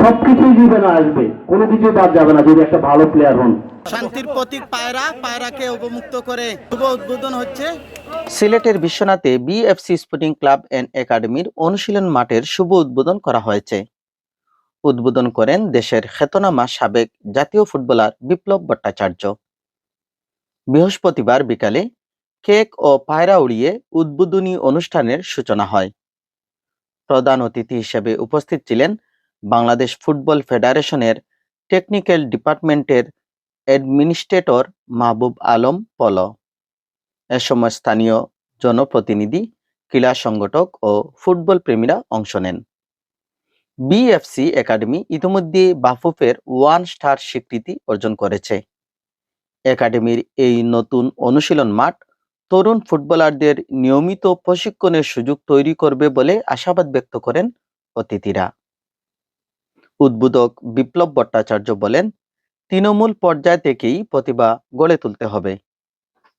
সবকিছুই জীবনে আসবে। কোনো কিছু বাদ যাবে না যদি একটা ভালো প্লেয়ার হন। শান্তির প্রতীক পায়রা পায়রাকে অবমুক্ত করে শুভ উদ্বোধন হচ্ছে। সিলেটের বিশ্বনাথে বিএফসি স্পোর্টিং ক্লাব অ্যান্ড একাডেমির অনুশীলন মাঠের শুভ উদ্বোধন করা হয়েছে। উদ্বোধন করেন দেশের খ্যাতনামা সাবেক জাতীয় ফুটবলার বিপ্লব ভট্টাচার্য। বৃহস্পতিবার বিকালে কেক ও পায়রা উড়িয়ে উদ্বোধনী অনুষ্ঠানের সূচনা হয়। প্রধান অতিথি হিসেবে উপস্থিত ছিলেন বাংলাদেশ ফুটবল ফেডারেশনের টেকনিক্যাল ডিপার্টমেন্টের অ্যাডমিনিস্ট্রেটর মাহবুব আলম পল। এ সময় স্থানীয় জনপ্রতিনিধি, ক্রীড়া সংগঠক ও ফুটবল প্রেমীরা অংশ নেন। বিএফসি একাডেমি ইতিমধ্যে বাফুফের ওয়ান স্টার স্বীকৃতি অর্জন করেছে। একাডেমির এই নতুন অনুশীলন মাঠ তরুণ ফুটবলারদের নিয়মিত প্রশিক্ষণের সুযোগ তৈরি করবে বলে আশাবাদ ব্যক্ত করেন অতিথিরা। উদ্বোধক বিপ্লব ভট্টাচার্য বলেন, তৃণমূল পর্যায় থেকেই প্রতিভা গড়ে তুলতে হবে।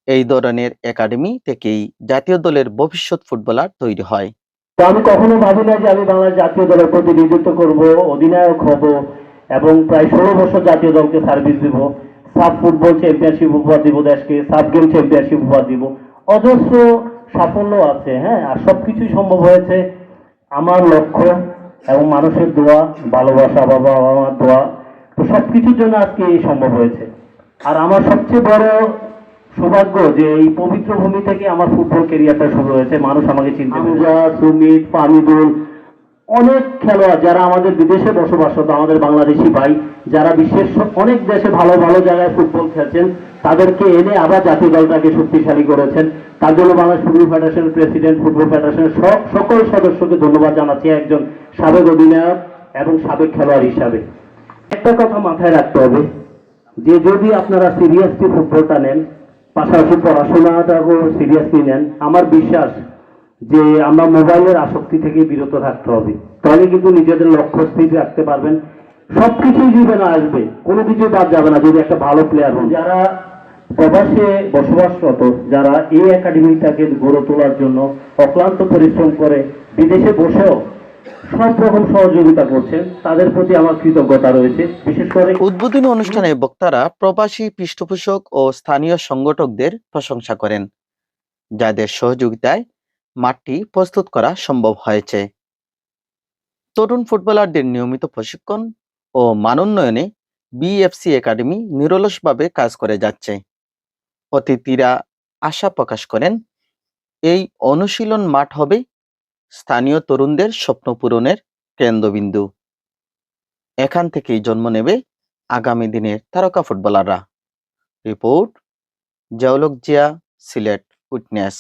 এই ধরনের একাডেমি থেকেই জাতীয় দলের ভবিষ্যৎ ফুটবলার তৈরি হয়। আমি কখনো ভাবি না যে আমি বাংলাদেশ জাতীয় দলের প্রতিনিধিত্ব করব, অধিনায়ক হব এবং প্রায় ষোলো বছর জাতীয় দলকে সার্ভিস দিব। সাব ফুটবল চ্যাম্পিয়নশিপ উপহার দিব দেশকে, সাব গেম চ্যাম্পিয়নশিপ উপহার দিব। অজস্র সাফল্য আছে হ্যাঁ আর সবকিছুই সম্ভব হয়েছে। আমার লক্ষ্য এবং মানুষের দোয়া ভালোবাসা বাবা মার দোয়া তো সবকিছুর জন্য আজকে এই সম্ভব হয়েছে। আর আমার সবচেয়ে বড় সৌভাগ্য যে এই পবিত্র ভূমি থেকে আমার ফুটবল কেরিয়ারটা শুরু হয়েছে। মানুষ আমাকে চিনতে সুমিত ফামিদুল অনেক খেলোয়াড় যারা আমাদের বিদেশে বসবাসরত আমাদের বাংলাদেশি ভাই যারা বিশ্বের সব- অনেক দেশে ভালো ভালো জায়গায় ফুটবল খেলছেন তাদেরকে এনে আবার জাতীয় দলটাকে শক্তিশালী করেছেন। তার জন্য বাংলাদেশ ফুটবল ফেডারেশনের প্রেসিডেন্ট ফুটবল ফেডারেশনের সব, সকল সদস্যকে ধন্যবাদ জানাচ্ছি একজন সাবেক অধিনায়ক এবং সাবেক খেলোয়াড় হিসাবে। একটা কথা মাথায় রাখতে হবে, যে যদি আপনারা সিরিয়াসলি ফুটবলটা নেন, পাশাপাশি পড়াশোনাটাকেও সিরিয়াসলি নেন, আমার বিশ্বাস যে আমরা মোবাইলের আসক্তি থেকে বিরত থাকতে হবে। তাহলে কিন্তু নিজেদের লক্ষ্য স্থির রাখতে পারবেন। সবকিছুই জীবনে আসবে, কোনো কিছু বাদ যাবে না, যদি একটা ভালো প্লেয়ার হন। যারা প্রবাসে বসবাসরত যারা এই একাডেমিটাকে গড়ে তোলার জন্য অক্লান্ত পরিশ্রম করে বিদেশে বসেও উদ্বোধনী অনুষ্ঠানে বক্তারা প্রবাসী পৃষ্ঠপোষক ও স্থানীয় সংগঠকদের প্রশংসা করেন, যাদের সহযোগিতায় মাঠটি প্রস্তুত করা সম্ভব হয়েছে। তরুণ ফুটবলারদের নিয়মিত প্রশিক্ষণ ও মানোন্নয়নে বিএফসি একাডেমি নিরলসভাবে কাজ করে যাচ্ছে। অতিথিরা আশা প্রকাশ করেন, এই অনুশীলন মাঠ হবে স্থানীয় তরুণদের স্বপ্ন পূরণের কেন্দ্রবিন্দু। এখান থেকেই জন্ম নেবে আগামী দিনের তারকা ফুটবলাররা। রিপোর্ট জাউলক জিয়া সিলেট, উইটনেস।